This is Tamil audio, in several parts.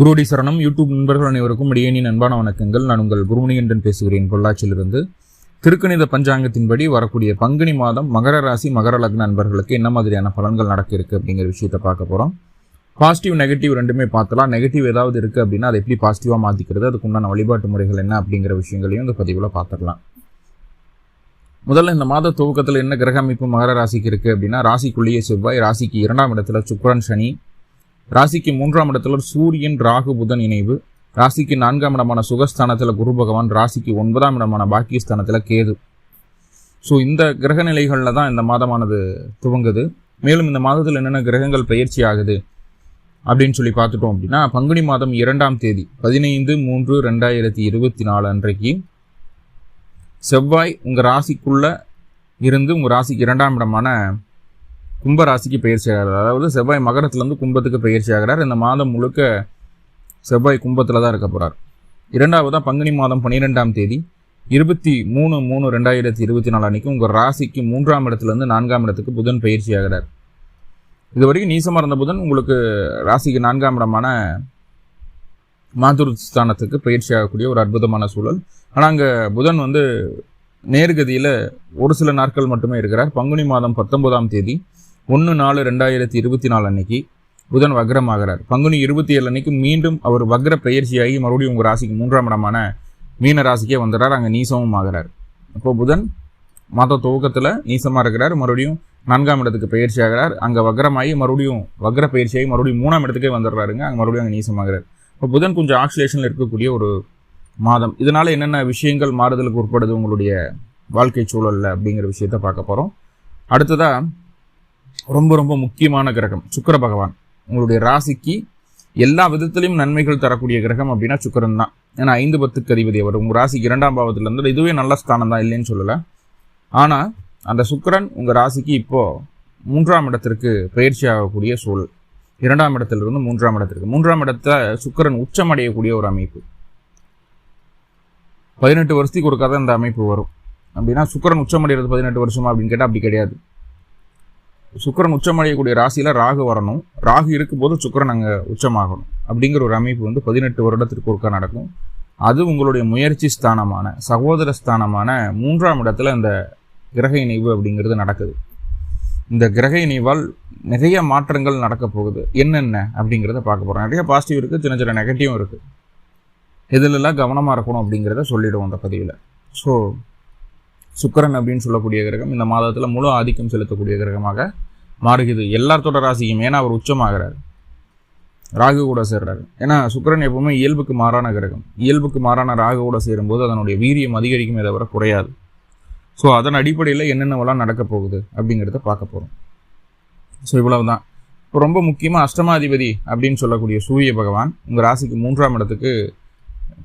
குருடி சரணம். யூடியூப் நண்பர்கள் அனைவருக்கும் இடையேனின் அன்பான வணக்கங்கள். நான் உங்கள் குருமணிகண்டன் பேசுகிறேன். பொள்ளாச்சியிலிருந்து திருக்கணித பஞ்சாங்கத்தின்படி வரக்கூடிய பங்குனி மாதம் மகர ராசி மகர லக்ன நண்பர்களுக்கு என்ன மாதிரியான பலன்கள் நடக்க இருக்குது அப்படிங்கிற விஷயத்தை பார்க்க போகிறோம் பாசிட்டிவ் நெகட்டிவ் ரெண்டுமே பார்த்தலாம். நெகட்டிவ் ஏதாவது இருக்குது அப்படின்னா அதை எப்படி பாசிட்டிவாக மாற்றிக்கிறது அதுக்குண்டான வழிபாட்டு முறைகள் என்ன அப்படிங்கிற விஷயங்களையும் இந்த பதிவில் பார்த்துடலாம். முதல்ல இந்த மாத துவக்கத்தில் என்ன கிரக அமைப்பு மகர ராசிக்கு இருக்குது அப்படின்னா ராசிக்குள்ளேயே செவ்வாய் ராசிக்கு இரண்டாம் இடத்துல சுக்ரன் சனி ராசிக்கு மூன்றாம் இடத்துல சூரியன் ராகு புதன் இணைவு. ராசிக்கு நான்காம் இடமான சுகஸ்தானத்தில் குரு பகவான் ராசிக்கு ஒன்பதாம் இடமான பாக்கியஸ்தானத்தில் கேது. ஸோ இந்த கிரக நிலைகளில் தான் இந்த மாதமானது துவங்குது. மேலும் இந்த மாதத்தில் என்னென்ன கிரகங்கள் பயிற்சி ஆகுது அப்படின்னு சொல்லி பார்த்துட்டோம் அப்படின்னா பங்குனி மாதம் இரண்டாம் தேதி பதினைந்து மூன்று ரெண்டாயிரத்தி இருபத்தி நாலு அன்றைக்கு செவ்வாய் உங்கள் ராசிக்குள்ளே இருந்து உங்கள் ராசிக்கு இரண்டாம் இடமான கும்ப ராசிக்கு பயிற்சி ஆகிறார் அதாவது செவ்வாய் மகரத்துலேருந்து கும்பத்துக்கு பயிற்சி ஆகிறார் இந்த மாதம் முழுக்க செவ்வாய் கும்பத்தில் தான் இருக்க போகிறார் இரண்டாவதாக பங்குனி மாதம் பன்னிரெண்டாம் தேதி இருபத்தி மூணு மூணு ரெண்டாயிரத்தி இருபத்தி நாலு அன்னைக்கு உங்கள் ராசிக்கு மூன்றாம் இடத்துலேருந்து நான்காம் இடத்துக்கு புதன் பயிற்சி ஆகிறார் இது வரைக்கும் நீசமாக இருந்த புதன் உங்களுக்கு ராசிக்கு நான்காம் இடமான மாதுரு ஸ்தானத்துக்கு பயிற்சி ஆகக்கூடிய ஒரு அற்புதமான சூழல். ஆனால் அங்கே புதன் வந்து நேர்கதியில் ஒரு சில நாட்கள் மட்டுமே இருக்கிறார். பங்குனி மாதம் பத்தொன்பதாம் தேதி ஒன்று நாலு ரெண்டாயிரத்தி இருபத்தி நாலு அன்னைக்கு புதன் வக்ரமாகிறார். பங்குனி இருபத்தி ஏழு அன்னைக்கு மீண்டும் அவர் வக்ர பயிற்சியாகி மறுபடியும் உங்கள் ராசிக்கு மூன்றாம் இடமான மீன ராசிக்கே வந்துடுறார் அங்கே நீசமும் ஆகிறார். அப்போ புதன் மாத துவக்கத்தில் நீசமாக இருக்கிறார். மறுபடியும் நான்காம் இடத்துக்கு பயிற்சி ஆகிறார் அங்கே வக்ரமாகி மறுபடியும் வக்ர பயிற்சியாகி மறுபடியும் மூணாம் இடத்துக்கே வந்துடுறாருங்க அங்கே மறுபடியும் அங்கே நீசமாகிறார் இப்போ புதன் கொஞ்சம் ஆக்சிலேஷனில் இருக்கக்கூடிய ஒரு மாதம். இதனால் என்னென்ன விஷயங்கள் மாறுதலுக்கு உட்படுது உங்களுடைய வாழ்க்கை சூழலில் அப்படிங்கிற விஷயத்த பார்க்க போகிறோம் அடுத்ததாக ரொம்ப ரொம்ப முக்கியமான கிரகம் சுக்கிர பகவான். உங்களுடைய ராசிக்கு எல்லா விதத்திலையும் நன்மைகள் தரக்கூடிய கிரகம் அப்படின்னா சுக்கரன் தான். ஏன்னா ஐந்து பத்துக்கு அதிபதி அவர். உங்கள் ராசிக்கு இரண்டாம் பாவத்தில் இருந்து இதுவே நல்ல ஸ்தானம் தான் இல்லைன்னு சொல்லலை. ஆனால் அந்த சுக்கிரன் உங்கள் ராசிக்கு இப்போது மூன்றாம் இடத்திற்கு பயிற்சி ஆகக்கூடிய சூழல். இரண்டாம் இடத்திலிருந்து மூன்றாம் இடத்திற்கு. மூன்றாம் இடத்துல சுக்கிரன் உச்சமடையக்கூடிய ஒரு அமைப்பு. பதினெட்டு வருஷத்துக்கு ஒரு கதை அமைப்பு வரும். அப்படின்னா சுக்கிரன் உச்சமடைகிறது பதினெட்டு வருஷமா அப்படின்னு கேட்டால் அப்படி கிடையாது. சுக்கிரன் உச்சமடையக்கூடிய ராசியில் ராகு வரணும். ராகு இருக்கும்போது சுக்கிரன் அங்கே உச்சமாகணும். அப்படிங்கிற ஒரு அமைப்பு வந்து பதினெட்டு வருடத்திற்கு ஒருக்கா நடக்கும். அது உங்களுடைய முயற்சி ஸ்தானமான சகோதர ஸ்தானமான மூன்றாம் இடத்துல அந்த கிரக இணைவு அப்படிங்கிறது நடக்குது. இந்த கிரக இணைவால் நிறைய மாற்றங்கள் நடக்க போகுது. என்னென்ன அப்படிங்கிறத பார்க்க போகிறோம் நிறைய பாசிட்டிவ் இருக்குது சின்ன சின்ன நெகட்டிவும் இருக்குது இதிலெல்லாம் கவனமாக இருக்கணும் அப்படிங்கிறத சொல்லிவிடுவோம் அந்த பதிவில். ஸோ சுக்கரன் அப்படின்னு சொல்லக்கூடிய கிரகம் இந்த மாதத்தில் முழு ஆதிக்கம் செலுத்தக்கூடிய கிரகமாக மாறுகிறது. எல்லாத்தோட ராசியும் ஏன்னா அவர் உச்சமாகிறார். ராகு கூட சேர்றாரு. ஏன்னா சுக்கரன் எப்பவுமே இயல்புக்கு மாறான கிரகம். இயல்புக்கு மாறான ராகு கூட சேரும்போது அதனுடைய வீரியம் அதிகரிக்குமே தவிர குறையாது. ஸோ அதன் அடிப்படையில் என்னென்னவெல்லாம் நடக்க போகுது அப்படிங்கிறத பார்க்க போகிறோம் ஸோ இவ்வளவு தான் இப்போ ரொம்ப முக்கியமாக அஷ்டமாதிபதி அப்படின்னு சொல்லக்கூடிய சூரிய பகவான் உங்கள் ராசிக்கு மூன்றாம் இடத்துக்கு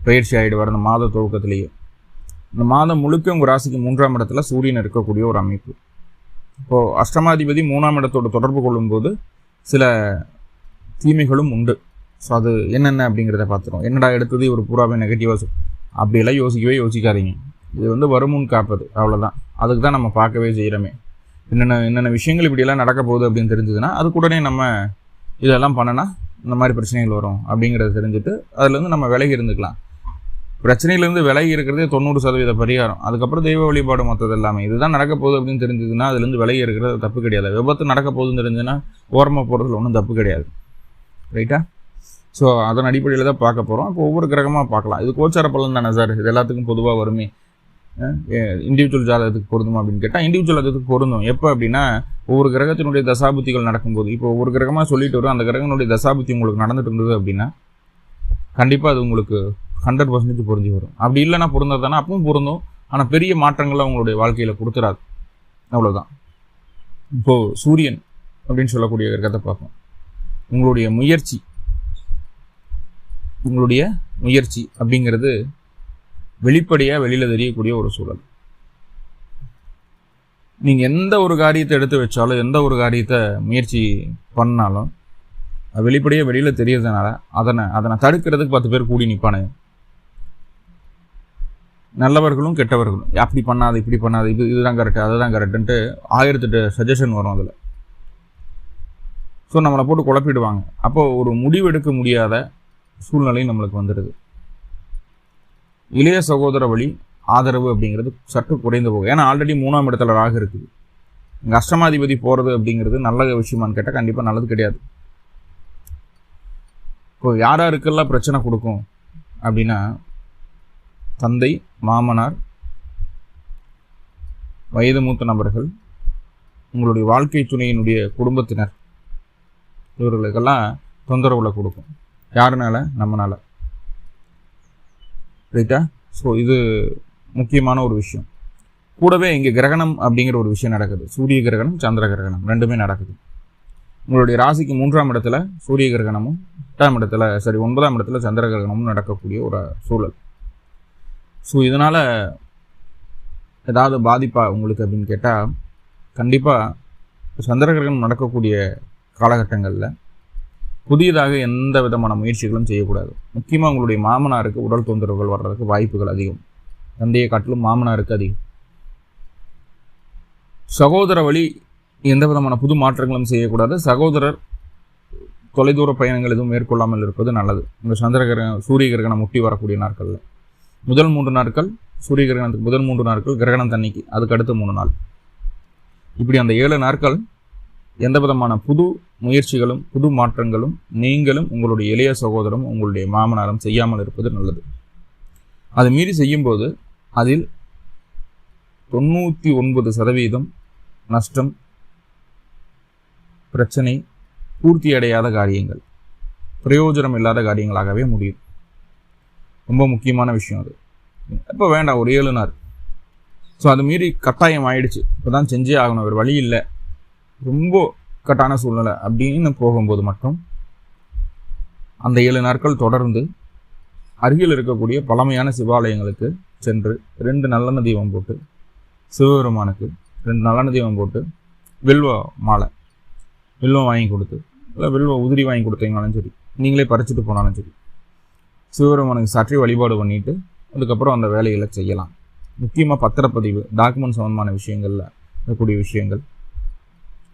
பயிற்சி ஆகிடுவார் அந்த மாத துவக்கத்திலேயே. இந்த மாதம் முழுக்க உங்கள் ராசிக்கு மூன்றாம் இடத்துல சூரியன் இருக்கக்கூடிய ஒரு அமைப்பு. இப்போது அஷ்டமாதிபதி மூணாம் இடத்தோட தொடர்பு கொள்ளும்போது சில தீமைகளும் உண்டு. ஸோ அது என்னென்ன அப்படிங்கிறத பார்த்துரும் என்னடா எடுத்தது? ஒரு பூராவே நெகட்டிவாக அப்படியெல்லாம் யோசிக்கவே யோசிக்காதீங்க. இது வந்து வருமுன் காப்பது அவ்வளோதான் அதுக்கு தான் நம்ம பார்க்கவே செய்கிறோமே என்னென்ன என்னென்ன விஷயங்கள் இப்படியெல்லாம் நடக்க போகுது அப்படின்னு தெரிஞ்சதுன்னா அதுக்குடனே நம்ம இதெல்லாம் பண்ணனா இந்த மாதிரி பிரச்சனைகள் வரும் அப்படிங்கிறத தெரிஞ்சுட்டு அதுலேருந்து நம்ம விலகி இருந்துக்கலாம். பிரச்சனையிலேருந்து விலகி இருக்கிறதே தொண்ணூறு சதவீத பரிகாரம். அதுக்கப்புறம் தெய்வ வழிபாடு மற்றது எல்லாமே இதுதான் நடக்க போகுது அப்படின்னு தெரிஞ்சதுன்னா அதுலேருந்து விலகி இருக்கிறது தப்பு கிடையாது. விபத்து நடக்க போகுதுன்னு தெரிஞ்சுன்னா ஓரமாக போகிறதுல ஒன்றும் தப்பு கிடையாது. ரைட்டா ஸோ அதன் அடிப்படையில் தான் பார்க்க போகிறோம் இப்போ ஒவ்வொரு கிரகமாக பார்க்கலாம். இது கோச்சார பலன் தானே சார்? இது எல்லாத்துக்கும் பொதுவாக வருமே. இண்டிவிஜுவல் ஜாதகத்துக்கு பொருந்தும் அப்படின்னு கேட்டால் இண்டிவிஜுவல் ஜாதகத்துக்கு பொருந்தும். எப்போ அப்படின்னா ஒவ்வொரு கிரகத்தினுடைய தசாபுத்திகள் நடக்கும்போது. இப்போ ஒவ்வொரு கிரகமாக சொல்லிட்டு வரும். அந்த கிரகனுடைய தசாபுத்தி உங்களுக்கு நடந்துட்டு இருந்தது அப்படின்னா கண்டிப்பாக அது உங்களுக்கு ஹண்ட்ரட் பர்சன்டேஜ் பொருந்தி வரும். அப்படி இல்லைன்னா பொருந்தாதானே அப்பவும் பொருந்தும். ஆனால் பெரிய மாற்றங்களை அவங்களுடைய வாழ்க்கையில் கொடுத்துறாது. அவ்வளோதான் இப்போது சூரியன் அப்படின்னு சொல்லக்கூடிய கிரகத்தை பார்ப்போம். உங்களுடைய முயற்சி. உங்களுடைய முயற்சி அப்படிங்கிறது வெளிப்படையாக வெளியில் தெரியக்கூடிய ஒரு சூழல். நீங்கள் எந்த ஒரு காரியத்தை எடுத்து வச்சாலும் எந்த ஒரு காரியத்தை முயற்சி பண்ணாலும் அது வெளிப்படையாக வெளியில் தெரியறதுனால அதனை அதனை தடுக்கிறதுக்கு பத்து பேர் கூடி நிற்பானுங்க நல்லவர்களும் கெட்டவர்களும். அப்படி பண்ணாது இப்படி பண்ணாது இது இதுதான் கரெக்டு அதுதான் கரெக்டுன்ட்டு ஆயிரத்தெட்டு சஜஷன் வரும் அதில். ஸோ நம்மளை போட்டு குழப்பிடுவாங்க. அப்போது ஒரு முடிவு எடுக்க முடியாத சூழ்நிலை நம்மளுக்கு வந்துடுது இளைய சகோதர வழி ஆதரவு அப்படிங்கிறது சற்று குறைந்து போகும் ஏன்னா ஆல்ரெடி மூணாம் இடத்துல ராக இருக்குது. இங்கே அஷ்டமாதிபதி போகிறது அப்படிங்கிறது நல்ல விஷயமான்னு கேட்டால் கண்டிப்பாக நல்லது கிடையாது. இப்போ யார் யாருக்கெல்லாம் பிரச்சனை கொடுக்கும் அப்படின்னா தந்தை மாமனார் வயது மூத்த நபர்கள் உங்களுடைய வாழ்க்கை துணையினுடைய குடும்பத்தினர் இவர்களுக்கெல்லாம் தொந்தரவுகளை கொடுக்கும். யாருனால? நம்மனால. ரைட்டா? ஸோ இது முக்கியமான ஒரு விஷயம். கூடவே இங்கே கிரகணம் அப்படிங்கிற ஒரு விஷயம் நடக்குது. சூரிய கிரகணம் சந்திர கிரகணம் ரெண்டுமே நடக்குது. உங்களுடைய ராசிக்கு மூன்றாம் இடத்துல சூரிய கிரகணமும் எட்டாம் இடத்துல சரி ஒன்பதாம் இடத்துல சந்திர கிரகணமும் நடக்கக்கூடிய ஒரு சூழல். ஸோ இதனால் ஏதாவது பாதிப்பா உங்களுக்கு அப்படின்னு கேட்டால் கண்டிப்பாக சந்திரகிரகணம் நடக்கக்கூடிய காலகட்டங்களில் புதியதாக எந்த விதமான முயற்சிகளும் செய்யக்கூடாது. முக்கியமாக உங்களுடைய மாமனாருக்கு உடல் தொந்தரவுகள் வர்றதுக்கு வாய்ப்புகள் அதிகம். தந்தையை காட்டிலும் மாமனாருக்கு அதிகம். சகோதர வழி எந்த விதமான புது மாற்றங்களும் செய்யக்கூடாது. சகோதரர் தொலைதூர பயணங்கள் எதுவும் மேற்கொள்ளாமல் இருப்பது நல்லது. இந்த சந்திர கிரகணம் சூரிய கிரகணம் முட்டி வரக்கூடிய நாட்களில். முதல் மூன்று நாட்கள் சூரிய கிரகணத்துக்கு முதல் மூன்று நாட்கள் கிரகணம் தண்ணிக்கு அதுக்கு அடுத்த மூணு நாள். இப்படி அந்த ஏழு நாட்கள் எந்த விதமான புது முயற்சிகளும் புது மாற்றங்களும் நீங்களும் உங்களுடைய இளைய சகோதரம் உங்களுடைய மாமனாரும் செய்யாமல் இருப்பது நல்லது. அதை மீறி செய்யும்போது அதில் தொண்ணூற்றி ஒன்பது சதவீதம் நஷ்டம் பிரச்சனை பூர்த்தி அடையாத காரியங்கள் பிரயோஜனம் இல்லாத காரியங்களாகவே முடியும். ரொம்ப முக்கியமான விஷயம் அது. இப்போ வேண்டாம் ஒரு ஏழு நாள் ஸோ அது மீறி கட்டாயம் ஆயிடுச்சு. இப்போ தான் செஞ்சே ஆகணும். ஒரு வழி இல்லை. ரொம்ப கட்டான சூழ்நிலை. அப்படின்னு போகும்போது மட்டும் அந்த ஏழு நாட்கள் தொடர்ந்து அருகில் இருக்கக்கூடிய பழமையான சிவாலயங்களுக்கு சென்று ரெண்டு நல்லெண்ண தீபம் போட்டு சிவபெருமானுக்கு ரெண்டு நல்லெண்ண தீபம் போட்டு வில்வ மாலை வில்வம் வாங்கி கொடுத்து இல்லை வில்வ உதிரி வாங்கி கொடுத்தீங்கனாலும் சரி நீங்களே பறிச்சுட்டு போனாலும் சரி சிவபெருமானுக்கு சற்றி வழிபாடு பண்ணிவிட்டு அதுக்கப்புறம் அந்த வேலைகளை செய்யலாம். முக்கியமாக பத்திரப்பதிவு டாக்குமெண்ட் சம்மந்தமான விஷயங்களில் இருக்கக்கூடிய விஷயங்கள்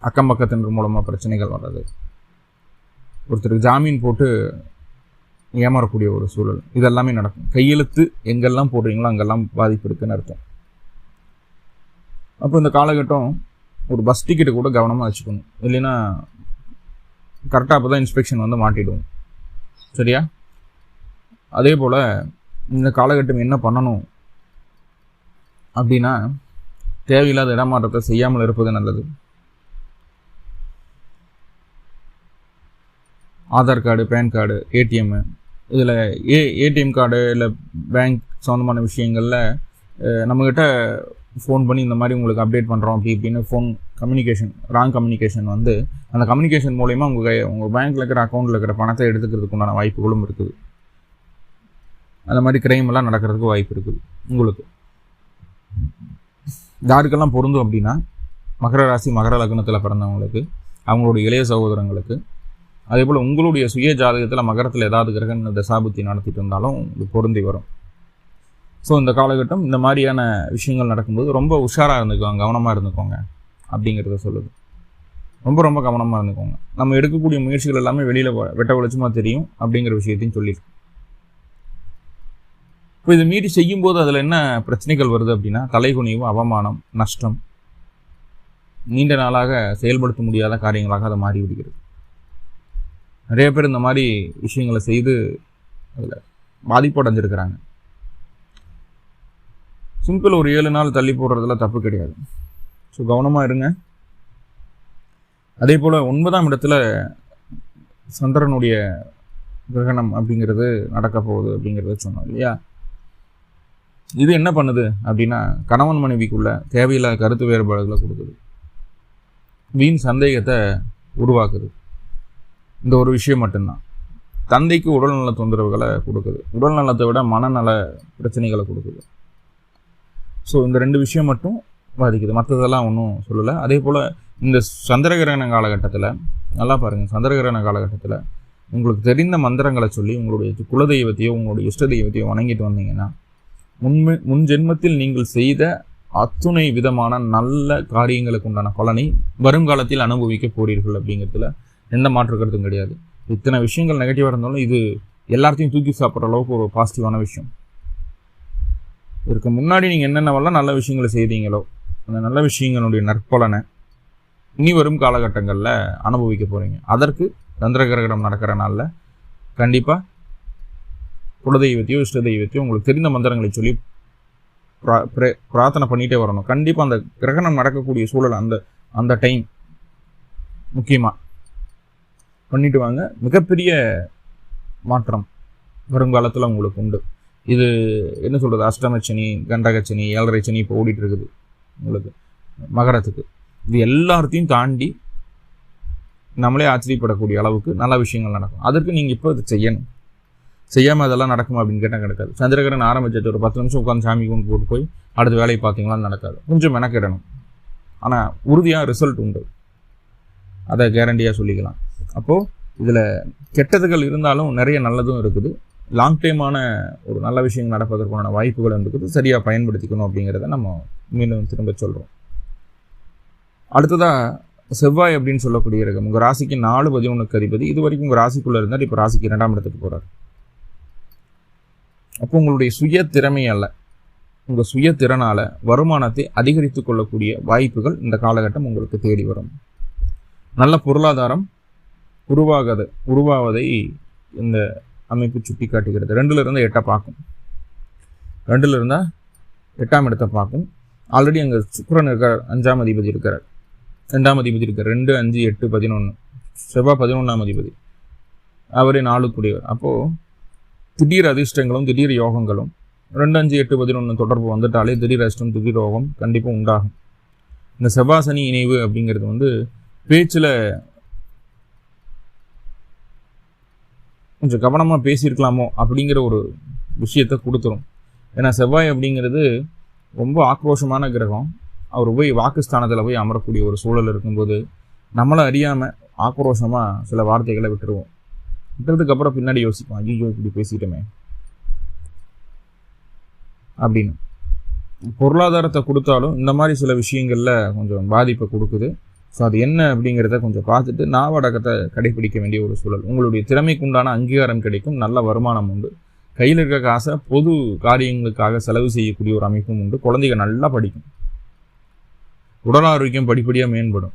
அக்கம் பக்கத்தினர் மூலமாக பிரச்சனைகள் வர்றது. ஒருத்தருக்கு ஜாமீன் போட்டு ஏமாறக்கூடிய ஒரு சூழல். இதெல்லாமே நடக்கும். கையெழுத்து எங்கெல்லாம் போடுறீங்களோ அங்கெல்லாம் பாதிப்பு இருக்குதுன்னு அர்த்தம். அப்போ இந்த காலகட்டம் ஒரு பஸ் டிக்கெட்டு கூட கவனமாக வச்சுக்கணும். இல்லைன்னா கரெக்டாக அப்போ தான் இன்ஸ்பெக்ஷன் வந்து மாட்டிடுவோம். சரியா? அதே போல் இந்த காலகட்டம் என்ன பண்ணணும் அப்படின்னா தேவையில்லாத இடமாற்றத்தை செய்யாமல் இருப்பது நல்லது. Aadhaar card PAN card ATM இதில் ஏ ஏடிஎம் கார்டு இல்லை பேங்க் சம்மந்தமான விஷயங்களில் நம்மக்கிட்ட ஃபோன் பண்ணி இந்த மாதிரி உங்களுக்கு அப்டேட் பண்ணுறோம் அப்படி இப்படின்னு ஃபோன் கம்யூனிகேஷன் ராங் கம்யூனிகேஷன் வந்து அந்த கம்யூனிகேஷன் மூலயமா உங்கள் கை உங்கள் பேங்க்கில் இருக்கிற அக்கௌண்ட்டில் இருக்கிற பணத்தை எடுத்துக்கிறதுக்கு உண்டான வாய்ப்புகளும் இருக்குது. அந்த மாதிரி கிரைம் எல்லாம் நடக்கிறதுக்கு வாய்ப்பு இருக்குது. உங்களுக்கு. யாருக்கெல்லாம் பொருந்தும் அப்படின்னா மகர ராசி மகர லக்னத்தில் பிறந்தவங்களுக்கு அவங்களுடைய இளைய சகோதரங்களுக்கு அதே போல் உங்களுடைய சுய ஜாதகத்தில் மகரத்தில் ஏதாவது கிரகண தசாபுத்தி நடத்திட்டு இருந்தாலும் இது பொருந்தி வரும். ஸோ இந்த காலகட்டம் இந்த மாதிரியான விஷயங்கள் நடக்கும்போது ரொம்ப உஷாராக இருந்துக்கோங்க கவனமாக இருந்துக்கோங்க அப்படிங்கிறத சொல்லுது. ரொம்ப ரொம்ப கவனமாக இருந்துக்கோங்க. நம்ம எடுக்கக்கூடிய முயற்சிகள் எல்லாமே வெளியில் வெட்ட வெளிச்சமாக தெரியும் அப்படிங்கிற விஷயத்தையும் சொல்லியிருக்கோம் இப்போ இது மீறி செய்யும்போது அதில் என்ன பிரச்சனைகள் வருது அப்படின்னா தலைகுனிவு அவமானம் நஷ்டம். நீண்ட நாளாக செயல்படுத்த முடியாத காரியங்களாக அதை மாறிவிடுகிறது. நிறைய பேர் இந்த மாதிரி விஷயங்களை செய்து அதில் பாதிப்பு அடைஞ்சிருக்கிறாங்க. சிம்பிள் ஒரு ஏழு நாள் தள்ளி போடுறதுல தப்பு கிடையாது. ஸோ கவனமாக இருங்க. அதே போல் ஒன்பதாம் இடத்துல சந்திரனுடைய கிரகணம் அப்படிங்கிறது நடக்க போகுது அப்படிங்கிறத சொன்னோம் இல்லையா? இது என்ன பண்ணுது அப்படின்னா கணவன் மனைவிக்குள்ள தேவையில்லாத கருத்து வேறுபாடுகளை கொடுக்குது. வீண் சந்தேகத்தை உருவாக்குது. இந்த ஒரு விஷயம் மட்டும்தான். தந்தைக்கு உடல்நல தொந்தரவுகளை கொடுக்குது. உடல் நலத்தை விட மனநல பிரச்சனைகளை கொடுக்குது. ஸோ இந்த ரெண்டு விஷயம் மட்டும் பாதிக்குது. மற்றதெல்லாம் ஒன்றும் சொல்லலை. அதே போல் இந்த சந்திரகிரகண காலகட்டத்தில் நல்லா பாருங்கள் சந்திரகிரகண காலகட்டத்தில் உங்களுக்கு தெரிந்த மந்திரங்களை சொல்லி உங்களுடைய குலதெய்வத்தையோ உங்களுடைய இஷ்ட தெய்வத்தையோ வணங்கிட்டு வந்தீங்கன்னா முன்மே முன் ஜென்மத்தில் நீங்கள் செய்த அத்துணை விதமான நல்ல காரியங்களுக்கு உண்டான பலனை வருங்காலத்தில் அனுபவிக்க போறீர்கள் அப்படிங்கிறதுல எந்த மாற்று கருத்தும் கிடையாது. இத்தனை விஷயங்கள் நெகட்டிவாக இருந்தாலும் இது எல்லாத்தையும் தூக்கி சாப்பிட்ற அளவுக்கு ஒரு பாசிட்டிவான விஷயம். இதுக்கு முன்னாடி நீங்கள் என்னென்னவெல்லாம் நல்ல விஷயங்களை செய்தீங்களோ அந்த நல்ல விஷயங்களுடைய நற்பலனை இனி வரும் காலகட்டங்களில் அனுபவிக்க போகிறீங்க அதற்கு சந்திர கிரகணம் நடக்கிற நாளில் கண்டிப்பாக குலதெய்வத்தையோ இஷ்ட தெய்வத்தையோ உங்களுக்கு தெரிந்த மந்திரங்களை சொல்லி ப்ரா பிரே- பிரார்த்தனை பண்ணிகிட்டே வரணும். கண்டிப்பாக அந்த கிரகணம் நடக்கக்கூடிய சூழல் அந்த அந்த டைம் முக்கியமாக பண்ணிட்டு வாங்க. மிகப்பெரிய மாற்றம் வருங்காலத்தில் உங்களுக்கு உண்டு. இது என்ன சொல்கிறது அஷ்டமச்சனி கண்டகச்சனி ஏழரை சனி இப்போ ஓடிட்டு இருக்குது உங்களுக்கு. மகரத்துக்கு. இது எல்லாத்தையும் தாண்டி நம்மளே ஆச்சரியப்படக்கூடிய அளவுக்கு நல்ல விஷயங்கள் நடக்கும். அதற்கு நீங்கள் இப்போ இது செய்யணும். செய்யாமல் அதெல்லாம் நடக்குமா அப்படின்னு கேட்டால் நடக்காது. சந்திரகரன் ஆரம்பிச்சது ஒரு பத்து நிமிஷம் உட்காந்து சாமி கொண்டு போட்டு போய் அடுத்த வேலையை பார்த்தீங்களா நடக்காது. கொஞ்சம் மெனக்கிடணும். ஆனால் உறுதியாக ரிசல்ட் உண்டு. அதை கேரண்டியாக சொல்லிக்கலாம். அப்போது இதில் கெட்டதுகள் இருந்தாலும் நிறைய நல்லதும் இருக்குது. லாங் டைமான ஒரு நல்ல விஷயம் நடப்பதற்கான வாய்ப்புகள் இருக்குது. சரியாக பயன்படுத்திக்கணும் அப்படிங்கிறத நம்ம மீண்டும் திரும்ப சொல்கிறோம் அடுத்ததாக செவ்வாய் அப்படின்னு சொல்லக்கூடிய இருக்கு உங்கள் ராசிக்கு நாலு பதினொன்றுக்கு அதிபதி. இது வரைக்கும் உங்கள் ராசிக்குள்ளே இருந்தால் இப்போ ராசிக்கு இரண்டாம் இடத்துக்கு போகிறார் அப்போ உங்களுடைய சுய திறமை அல்ல. உங்கள் சுய திறனால் வருமானத்தை அதிகரித்து கொள்ளக்கூடிய வாய்ப்புகள் இந்த காலகட்டம் உங்களுக்கு தேடி வரும். நல்ல பொருளாதாரம் உருவாகது உருவாவதை இந்த அமைப்பு சுட்டி காட்டுகிறது ரெண்டுல இருந்து எட்டை பார்க்கும். ரெண்டுல இருந்தால் எட்டாம் இடத்தை பார்க்கும். ஆல்ரெடி அங்கே சுக்கரன் இருக்கார் அஞ்சாம் அதிபதி இருக்கிறார் ரெண்டாம் அதிபதி இருக்கார். ரெண்டு அஞ்சு எட்டு பதினொன்று செவ்வாய் பதினொன்றாம் அதிபதி. அவரே நாலு அப்போது திடீர் அதிர்ஷ்டங்களும் திடீர் யோகங்களும். ரெண்டு அஞ்சு எட்டு பதினொன்று தொடர்பு வந்துட்டாலே திடீர் அதிர்ஷ்டம் திடீர் யோகம் கண்டிப்பாக உண்டாகும். இந்த செவ்வாசனி இணைவு அப்படிங்கிறது வந்து பேச்சில் கொஞ்சம் கவனமாக பேசியிருக்கலாமோ அப்படிங்கிற ஒரு விஷயத்தை கொடுத்துரும். ஏன்னா செவ்வாய் அப்படிங்கிறது ரொம்ப ஆக்ரோஷமான கிரகம். அவர் போய் வாக்குஸ்தானத்தில் போய் அமரக்கூடிய ஒரு சூழல் இருக்கும்போது நம்மளை அறியாமல் ஆக்ரோஷமாக சில வார்த்தைகளை விட்டுருவோம். விட்டதுக்கு அப்புறம் பின்னாடி யோசிப்போம் ஐயோ இப்படி பேசிட்டோமே. அப்படின்னு. பொருளாதாரத்தை கொடுத்தாலும் இந்த மாதிரி சில விஷயங்களில் கொஞ்சம் பாதிப்பை கொடுக்குது. ஸோ அது என்ன அப்படிங்கிறத கொஞ்சம் பார்த்துட்டு நாவடக்கத்தை கடைபிடிக்க வேண்டிய ஒரு சூழல். உங்களுடைய திறமைக்கு உண்டான அங்கீகாரம் கிடைக்கும் நல்ல வருமானம் உண்டு. கையில் இருக்க காசை பொது காரியங்களுக்காக செலவு செய்யக்கூடிய ஒரு அமைப்பும் உண்டு. குழந்தைங்க நல்லா படிக்கும். உடல் ஆரோக்கியம் படிப்படியாக மேம்படும்.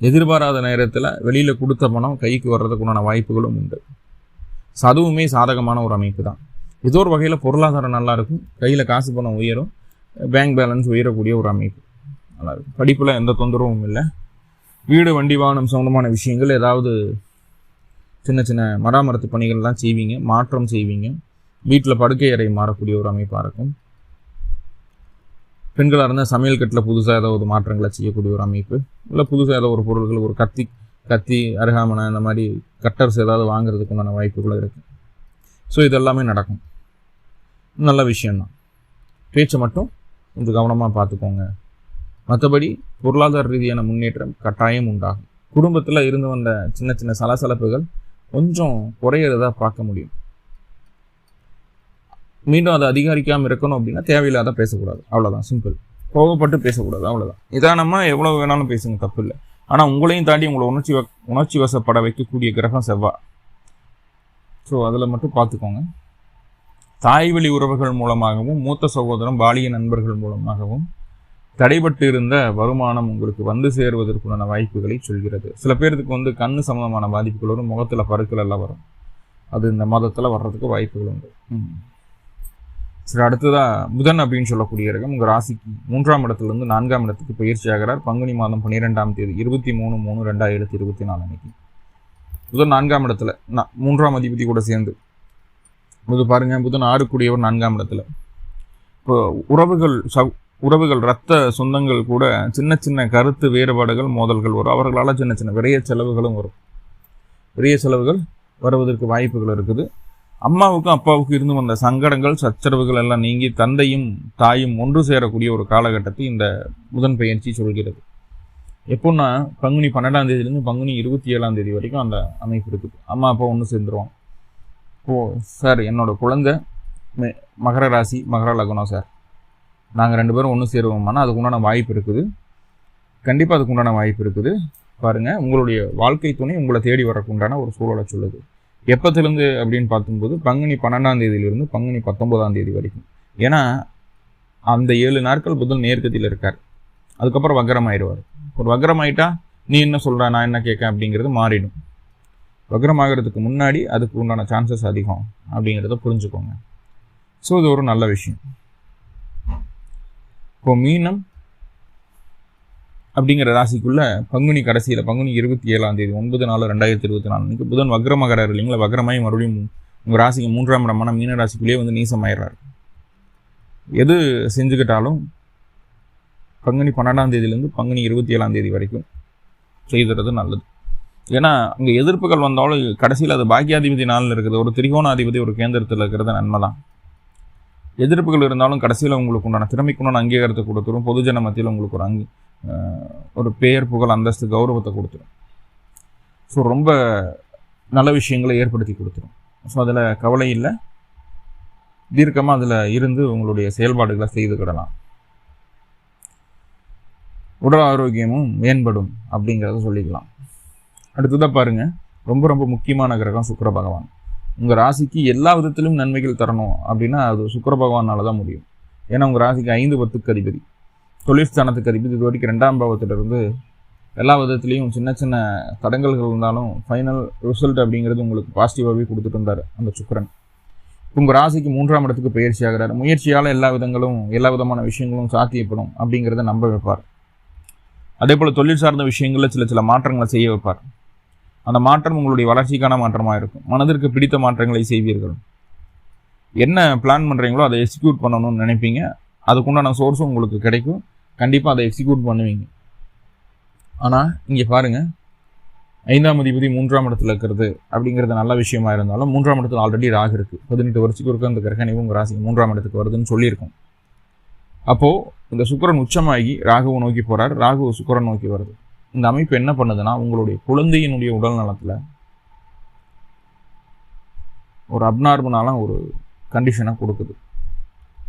எதிர்பாராத நேரத்தில் வெளியில் கொடுத்த பணம் கைக்கு வர்றதுக்குண்டான வாய்ப்புகளும் உண்டு. ஸோ அதுவுமே சாதகமான ஒரு அமைப்பு தான். ஏதோ ஒரு வகையில் பொருளாதாரம் நல்லாயிருக்கும் கையில் காசு பணம் உயரும். பேங்க் பேலன்ஸ் உயரக்கூடிய ஒரு அமைப்பு. நல்லாயிருக்கும் படிப்பில் எந்த தொந்தரவும் இல்லை. வீடு வண்டி வாகனம் சம்மந்தமான விஷயங்கள் ஏதாவது சின்ன சின்ன மராமரத்து பணிகள்லாம் செய்வீங்க. மாற்றம் செய்வீங்க. வீட்டில் படுக்கை அறை மாறக்கூடிய ஒரு அமைப்பாக இருக்கும். பெண்களாக இருந்தால் சமையல் கட்டில் புதுசாக ஏதோ ஒரு மாற்றங்களை செய்யக்கூடிய ஒரு அமைப்பு இல்லை புதுசாக ஏதோ ஒரு பொருட்கள் ஒரு கத்தி கத்தி அருகாமனை இந்த மாதிரி கட்டர்ஸ் ஏதாவது வாங்குறதுக்கு உண்டான வாய்ப்புகளும் இருக்குது ஸோ இதெல்லாமே நடக்கும். நல்ல விஷயந்தான் பேச்சை மட்டும் கொஞ்சம் கவனமாக பார்த்துக்கோங்க. மற்றபடி பொருளாதார ரீதியான முன்னேற்றம் கட்டாயம் உண்டாகும். குடும்பத்தில் இருந்து வந்த சின்ன சின்ன சலசலப்புகள் கொஞ்சம் குறையிறதா பார்க்க முடியும். மீண்டும் அதை அதிகரிக்காமல் இருக்கணும் அப்படின்னா தேவையில்லாத பேசக்கூடாது. அவ்வளோதான் சிம்பிள் கோவப்பட்டு பேசக்கூடாது. அவ்வளோதான் நிதானமாக எவ்வளோ வேணாலும் பேசுங்க. தப்பு இல்லை. ஆனால் உங்களையும் தாண்டி உங்களை உணர்ச்சி வ உணர்ச்சி வசப்பட வைக்கக்கூடிய கிரகம் செவ்வாய் ஸோ அதில் மட்டும் பார்த்துக்கோங்க. தாய் வழி உறவுகள் மூலமாகவும் மூத்த சகோதரம் பாலிய நண்பர்கள் மூலமாகவும் தடைபட்டு இருந்த வருமானம் உங்களுக்கு வந்து சேருவதற்குண்டான வாய்ப்புகளை சொல்கிறது. சில பேருக்கு வந்து கண்ணு சம்மந்தமான பாதிப்புகள் வரும் முகத்தில் பருக்கள் எல்லாம் வரும். அது இந்த மாதத்தில் வர்றதுக்கு வாய்ப்புகள் உண்டு. சரி அடுத்ததாக புதன் அப்படின்னு சொல்லக்கூடிய இருக்கும் உங்கள் ராசிக்கு மூன்றாம் இடத்துலேருந்து நான்காம் இடத்துக்கு பயிற்சி ஆகிறார். பங்குனி மாதம் பன்னிரெண்டாம் தேதி இருபத்தி மூணு மூணு ரெண்டாயிரத்தி இருபத்தி நாலு அன்னைக்கு. புதன் நான்காம் இடத்துல நான் மூன்றாம் அதிபதி கூட சேர்ந்து. இது பாருங்கள் புதன் ஆறுக்குடியவர் நான்காம் இடத்துல. இப்போ உறவுகள் சவ் உறவுகள் ரத்த சொந்தங்கள் கூட சின்ன சின்ன கருத்து வேறுபாடுகள் மோதல்கள் வரும். அவர்களால் சின்ன சின்ன விரைய செலவுகளும் வரும். விரைய செலவுகள் வருவதற்கு வாய்ப்புகள் இருக்குது. அம்மாவுக்கும் அப்பாவுக்கும் இருந்து வந்த சங்கடங்கள் சச்சரவுகள் எல்லாம் நீங்கி தந்தையும் தாயும் ஒன்று சேரக்கூடிய ஒரு காலகட்டத்தை இந்த புதன் பயிற்சி சொல்கிறது. எப்போன்னா பங்குனி பன்னெண்டாம் தேதியிலேருந்து பங்குனி இருபத்தி ஏழாம் தேதி வரைக்கும் அந்த அமைப்பு இருக்குது அம்மா அப்பா ஒன்று சேர்ந்துருவோம் ஓ சார் என்னோடய குழந்தை மகர ராசி மகர லக்னம் சார். நாங்கள் ரெண்டு பேரும் ஒன்று சேருவோம்னா அதுக்கு உண்டான வாய்ப்பு இருக்குது. கண்டிப்பாக அதுக்கு உண்டான வாய்ப்பு இருக்குது. பாருங்கள் உங்களுடைய வாழ்க்கை துணை உங்களை தேடி வரக்கு உண்டான ஒரு சூழலை சொல்லுது. எப்போத்துலேருந்து அப்படின்னு பார்க்கும்போது பங்குனி பன்னெண்டாம் தேதியிலிருந்து பங்குனி பத்தொன்பதாம் தேதி வரைக்கும். ஏன்னா அந்த ஏழு நாட்கள் புதன் நேர்கத்தில் இருக்கார். அதுக்கப்புறம் வக்கரமாயிடுவார் ஒரு வக்கரம் நீ என்ன சொல்கிற நான் என்ன கேட்க அப்படிங்கிறது மாறிடும். வக்ரமாகிறதுக்கு முன்னாடி அதுக்கு உண்டான சான்சஸ் அதிகம் அப்படிங்கிறத புரிஞ்சுக்கோங்க. ஸோ இது ஒரு நல்ல விஷயம். இப்போ மீனம் அப்படிங்கிற ராசிக்குள்ள பங்குனி கடைசியில் பங்குனி இருபத்தி ஏழாம் தேதி ஒன்பது நாலு ரெண்டாயிரத்தி இருபத்தி நாலு அன்றைக்கி புதன் வக்ரமகரார் இல்லைங்களா? வக்ரமாய் மறுபடியும் உங்கள் ராசிக்கு மூன்றாம் இடமான மீன ராசிக்குள்ளேயே வந்து நீசமாயிடுறாரு. எது செஞ்சுக்கிட்டாலும் பங்குனி பன்னெண்டாம் தேதியிலேருந்து பங்குனி இருபத்தி ஏழாம் தேதி வரைக்கும் செய்துறது நல்லது. ஏன்னா அங்கே எதிர்ப்புகள் வந்தாலும் கடைசியில் அது பாக்கியாதிபதி நாளில் இருக்குது. ஒரு திரிகோணாதிபதி ஒரு கேந்திரத்தில் இருக்கிறது நன்மை தான் எதிர்ப்புகள் இருந்தாலும் கடைசியில் உங்களுக்கு உண்டான திறமைக்குண்டான அங்கீகாரத்தை கொடுத்துரும். பொதுஜன மத்தியில் உங்களுக்கு ஒரு அங்கி ஒரு பெயர் புகழ் அந்தஸ்து கௌரவத்தை கொடுத்துரும். ஸோ ரொம்ப நல்ல விஷயங்களை ஏற்படுத்தி கொடுத்துரும். ஸோ அதில் கவலை இல்லை. தீர்க்கமாக அதில் இருந்து உங்களுடைய செயல்பாடுகளை செய்துக்கிடலாம் உடல் ஆரோக்கியமும் மேம்படும் அப்படிங்கிறத சொல்லிக்கலாம். அடுத்ததாக பாருங்கள் ரொம்ப ரொம்ப முக்கியமான கிரகம் சுக்கர பகவான். உங்கள் ராசிக்கு எல்லா விதத்திலும் நன்மைகள் தரணும் அப்படின்னா அது சுக்கர பகவானால தான் முடியும். ஏன்னா உங்கள் ராசிக்கு ஐந்து பத்துக்கு அதிபதி. தொழிற்ஸ்தானத்துக்கு அதிபதி இது வரைக்கும் ரெண்டாம் பாவத்திலிருந்து எல்லா விதத்துலேயும் சின்ன சின்ன தடங்கல்கள் இருந்தாலும் ஃபைனல் ரிசல்ட் அப்படிங்கிறது உங்களுக்கு பாசிட்டிவாகவே கொடுத்துட்டு இருந்தார் அந்த சுக்கரன். உங்கள் ராசிக்கு மூன்றாம் இடத்துக்கு பயிற்சி ஆகிறார். முயற்சியால் எல்லா விதங்களும் எல்லா விதமான விஷயங்களும் சாத்தியப்படும் அப்படிங்கிறத நம்ப வைப்பார். அதே போல் தொழில் சார்ந்த விஷயங்களில் சில சில மாற்றங்களை செய்ய வைப்பார். அந்த மாற்றம் உங்களுடைய வளர்ச்சிக்கான மாற்றமாக இருக்கும். மனதிற்கு பிடித்த மாற்றங்களை செய்வீர்கள். என்ன பிளான் பண்ணுறீங்களோ அதை எக்ஸிக்யூட் பண்ணணும்னு நினைப்பீங்க. அதுக்குண்டான சோர்ஸும் உங்களுக்கு கிடைக்கும். கண்டிப்பாக அதை எக்ஸிக்யூட் பண்ணுவீங்க. ஆனால் இங்கே பாருங்கள் ஐந்தாம் அதிபதி மூன்றாம் இடத்துல இருக்கிறது அப்படிங்கிறது நல்ல விஷயமா இருந்தாலும் மூன்றாம் இடத்துல ஆல்ரெடி ராகு இருக்குது பதினெட்டு வருஷத்துக்கு இருக்க அந்த கிரகணிவு உங்கள் ராசி மூன்றாம் இடத்துக்கு வருதுன்னு சொல்லியிருக்கோம். அப்போது இந்த சுக்கரன் உச்சமாகி ராகுவை நோக்கி போகிறார் ராகு சுக்கரன் நோக்கி வருது. இந்த அமைப்பு என்ன பண்ணுதுன்னா உங்களுடைய குழந்தையினுடைய உடல் நலத்தில் ஒரு அப்நார்மலான ஒரு கண்டிஷனை கொடுக்குது.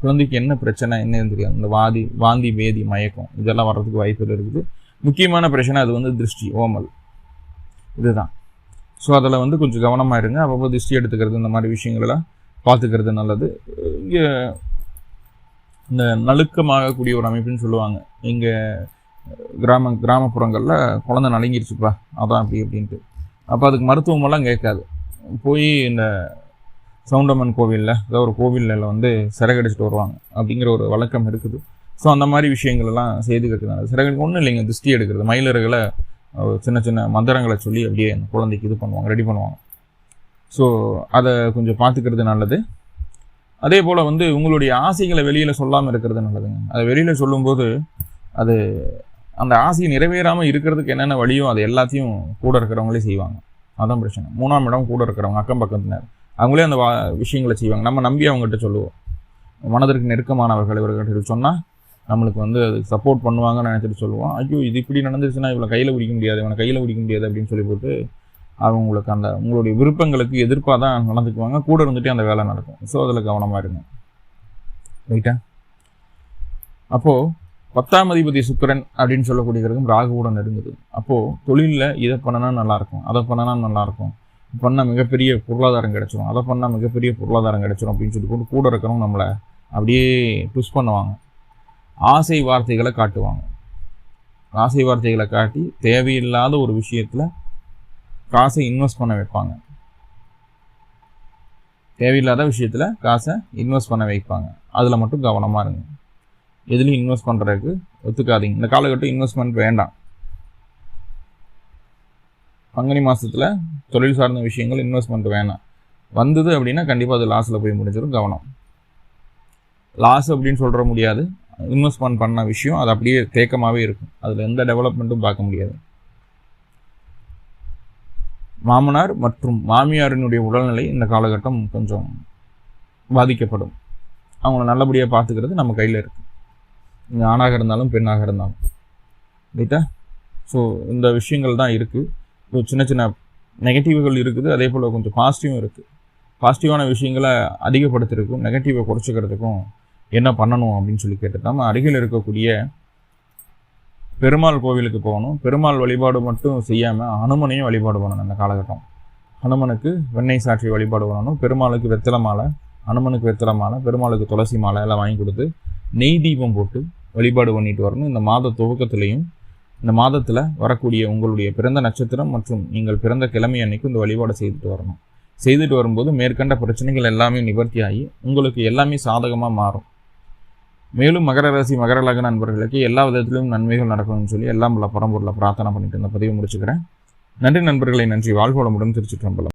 குழந்தைக்கு என்ன பிரச்சனை என்ன தெரியாது. இந்த வாதி வாந்தி வேதி மயக்கம் இதெல்லாம் வர்றதுக்கு வாய்ப்புகள் இருக்குது. முக்கியமான பிரச்சனை அது வந்து திருஷ்டி ஓமல். இதுதான். ஸோ அதில் வந்து கொஞ்சம் கவனமாக இருங்க. அப்பப்போ திருஷ்டி எடுத்துக்கிறது இந்த மாதிரி விஷயங்களெல்லாம் பார்த்துக்கிறது நல்லது. இங்கே இந்த நழுக்கமாகக்கூடிய ஒரு அமைப்புன்னு சொல்லுவாங்க. இங்கே கிராம கிராமப்புறங்களில் குழந்தை நலங்கிருச்சுப்பா அதான் அப்படி அப்படின்ட்டு. அப்போ அதுக்கு மருத்துவமெல்லாம் கேட்காது. போய் இந்த சவுண்டம்மன் கோவிலில் ஏதோ ஒரு கோவிலில் வந்து சிறகடிச்சிட்டு வருவாங்க அப்படிங்கிற ஒரு வழக்கம் இருக்குது. ஸோ அந்த மாதிரி விஷயங்கள்லாம் செய்துக்கிறதுனால கட்டுனாங்க ஒன்றும் இல்லைங்க திருஷ்டி எடுக்கிறது. மயிலர்களை சின்ன சின்ன மந்திரங்களை சொல்லி அப்படியே அந்த குழந்தைக்கு இது பண்ணுவாங்க ரெடி பண்ணுவாங்க. ஸோ அதை கொஞ்சம் பார்த்துக்கிறது நல்லது. அதே போல் வந்து உங்களுடைய ஆசைகளை வெளியில் சொல்லாமல் இருக்கிறது நல்லதுங்க. அதை வெளியில் சொல்லும்போது அது அந்த ஆசையை நிறைவேறாமல் இருக்கிறதுக்கு என்னென்ன வழியோ அது எல்லாத்தையும் கூட இருக்கிறவங்களே செய்வாங்க. அதான் பிரச்சனை. மூணாம் இடம் கூட இருக்கிறவங்க அக்கம் பக்கத்தினர். அவங்களே அந்த வா விஷயங்களை செய்வாங்க. நம்ம நம்பி அவங்ககிட்ட சொல்லுவோம். மனதிற்கு நெருக்கமானவர்கள் இவர்கிட்ட சொன்னால் நம்மளுக்கு வந்து அது சப்போர்ட் பண்ணுவாங்கன்னு நினச்சிட்டு சொல்லுவோம். ஐயோ இது இப்படி நடந்துச்சுன்னா இவளை கையில் பிடிக்க முடியாது இவனை கையில் பிடிக்க முடியாது அப்படின்னு சொல்லி போட்டு அவங்களுக்கு அந்த உங்களுடைய விருப்பங்களுக்கு எதிர்ப்பாக தான் நடந்துக்குவாங்க. கூட இருந்துகிட்டே அந்த வேலை நடக்கும். ஸோ அதில் கவனமாக இருங்க. ரைட்டா அப்போது பத்தாம் அதிபதி சுக்கரன் அப்படின்னு சொல்லக்கூடிய கிரகம் ராகுவுடன் நெருங்குது. அப்போது தொழிலில் இதை பண்ணனா நல்லாயிருக்கும் அதை பண்ணனா நல்லாயிருக்கும் பண்ணால் மிகப்பெரிய பொருளாதாரம் கிடச்சிரும். அதை பண்ணால் மிகப்பெரிய பொருளாதாரம் கிடச்சிரும் அப்படின்னு சொல்லி கொண்டு கூட இருக்கிறவங்க நம்மளை அப்படியே புஷ் பண்ணுவாங்க. ஆசை வார்த்தைகளை காட்டுவாங்க. ஆசை வார்த்தைகளை காட்டி தேவையில்லாத ஒரு விஷயத்தில் காசை இன்வெஸ்ட் பண்ண வைப்பாங்க. தேவையில்லாத விஷயத்தில் காசை இன்வெஸ்ட் பண்ண வைப்பாங்க. அதில் மட்டும் கவனமாக இருங்க. எதுலேயும் இன்வெஸ்ட் பண்ணுறதுக்கு ஒத்துக்காதீங்க. இந்த காலகட்டம் இன்வெஸ்ட்மெண்ட் வேண்டாம். பங்குனி மாதத்தில் தொழில் சார்ந்த விஷயங்கள் இன்வெஸ்ட்மெண்ட் வேணாம். வந்தது அப்படின்னா கண்டிப்பாக அது லாஸில் போய் முடிஞ்சிடும் கவனம். லாஸ் அப்படின்னு சொல்கிற முடியாது. இன்வெஸ்ட்மெண்ட் பண்ண விஷயம் அது அப்படியே தேக்கமாகவே இருக்கும். அதில் எந்த டெவலப்மெண்ட்டும் பார்க்க முடியாது. மாமனார் மற்றும் மாமியாரினுடைய உடல்நிலை இந்த காலகட்டம் கொஞ்சம் பாதிக்கப்படும். அவங்கள நல்லபடியாக பார்த்துக்கிறது நம்ம கையில் இருக்குது நீங்கள் ஆணாக இருந்தாலும் பெண்ணாக இருந்தாலும். ரைட்டா ஸோ இந்த விஷயங்கள் தான் இருக்குது ஒரு சின்ன சின்ன நெகட்டிவ்கள் இருக்குது. அதே போல் கொஞ்சம் பாசிட்டிவும் இருக்குது பாசிட்டிவான விஷயங்களை அதிகப்படுத்துறதுக்கும் நெகட்டிவை குறைச்சிக்கிறதுக்கும் என்ன பண்ணணும் அப்படின்னு சொல்லி கேட்டு அருகில் இருக்கக்கூடிய பெருமாள் கோவிலுக்கு போகணும். பெருமாள் வழிபாடு மட்டும் செய்யாமல் அனுமனையும் வழிபாடு பண்ணணும் அந்த காலகட்டம். ஹனுமனுக்கு வெண்ணெய் சாற்றி வழிபாடு பண்ணணும். பெருமாளுக்கு வெத்தலை மாலை ஹனுமனுக்கு வெத்தலை மாலை பெருமாளுக்கு துளசி மாலை எல்லாம் வாங்கி கொடுத்து நெய் தீபம் போட்டு வழிபாடு பண்ணிட்டு வரணும். இந்த மாத துவக்கத்துலேயும் இந்த மாதத்தில் வரக்கூடிய உங்களுடைய பிறந்த நட்சத்திரம் மற்றும் நீங்கள் பிறந்த கிழமை அன்னைக்கு இந்த வழிபாடு செய்துட்டு வரணும். செய்துட்டு வரும்போது மேற்கண்ட பிரச்சனைகள் எல்லாமே நிவர்த்தியாகி உங்களுக்கு எல்லாமே சாதகமாக மாறும். மேலும் மகர ராசி மகர லக்ன நண்பர்களுக்கு எல்லா விதத்திலும் நன்மைகள் நடக்கணும்னு சொல்லி எல்லாம் பல பரம்பொருளை பிரார்த்தனை பண்ணிட்டு இந்த பதிவு முடிச்சுக்கிறேன். நன்றி நண்பர்களை நன்றி. வாழ்வோளமுடன் திருச்சிற்றம்பலம்.